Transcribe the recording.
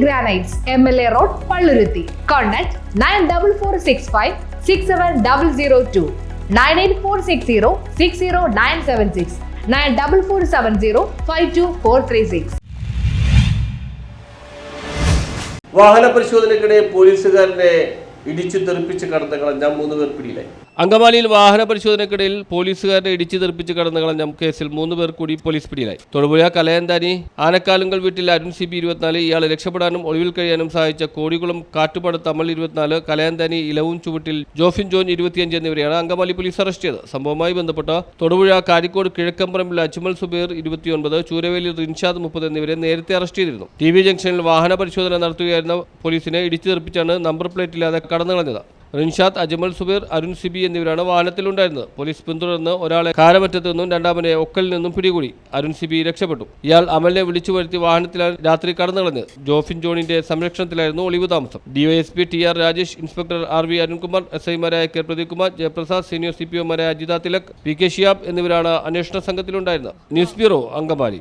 Granites M L A road Palluruthy contact nine double four six five six seven double zero two nine eight four six zero six zero nine seven six nine double four seven zero five two four three six വാഹന പരിശോധനയ്ക്കിടെ പോലീസുകാരനെ ഇടിച്ചു തെറിപ്പിച്ച് കടന്ന് കളഞ്ഞ മൂന്ന് പേർ പിടിയിലായി. അങ്കമാലിയിൽ വാഹന പരിശോധനയ്ക്കിടയിൽ പോലീസുകാരനെ ഇടിച്ചു തെറിപ്പിച്ച് കടന്നു കളഞ്ഞ കേസിൽ മൂന്ന് പേർ കൂടി പോലീസ് പിടിയിലായി. തൊടുപുഴ കലയന്താനി ആനക്കാലുങ്കൽ വീട്ടിൽ അരുൺ സി ബി ഇരുപത്തിനാല് ഇയാളെ രക്ഷപ്പെടാനും ഒളിവിൽ കഴിയാനും സഹായിച്ച കോടികുളം കാട്ടുപാട് തമൽ ഇരുപത്തിനാല് കലയന്താനി ഇലവും ചുവട്ടിൽ ജോഫിൻ ജോൺ ഇരുപത്തിയഞ്ച് എന്നിവരെയാണ് അങ്കമാലി പോലീസ് അറസ്റ്റ് ചെയ്തത്. സംഭവവുമായി ബന്ധപ്പെട്ട തൊടുപുഴ കാരിക്കോട് കിഴക്കമ്പറമ്പിൽ അജ്മൽ സുബീർ ഇരുപത്തിയൊൻപത് ചൂരവേലി റിൻഷാദ് മുപ്പത് എന്നിവരെ നേരത്തെ അറസ്റ്റ് ചെയ്തിരുന്നു. ടി ജംഗ്ഷനിൽ വാഹന പരിശോധന നടത്തുകയായിരുന്ന പോലീസിനെ ഇടിച്ചു തെറിപ്പിച്ചാണ് നമ്പർ പ്ലേറ്റ് ഇല്ലാതെ കടന്നു കളഞ്ഞത്. റിൻഷാദ് അജ്മൽ സുബീർ അരുൺ സിബി എന്നിവരാണ് വാഹനത്തിലുണ്ടായിരുന്നത്. പോലീസ് പിന്തുടർന്ന് ഒരാളെ കാരമറ്റത്ത് നിന്നും രണ്ടാമനെ ഒക്കലിൽ നിന്നും പിടികൂടി. അരുൺ സിബി രക്ഷപ്പെട്ടു. ഇയാൾ അമലിനെ വിളിച്ചു വരുത്തി വാഹനത്തിലാണ് രാത്രി കടന്നു കളഞ്ഞത് ജോഫിൻ ജോണിന്റെ സംരക്ഷണത്തിലായിരുന്നു ഒളിവ് താമസം. DYSP T R Rajesh inspector R V Arunkumar S ഐമാരായ K Pradeep Kumar Jayaprasad senior C P ഒമാരായ Ajitha Thilak P K Shiyab എന്നിവരാണ് അന്വേഷണ സംഘത്തിലുണ്ടായിരുന്നത്. News bureau Angamaly.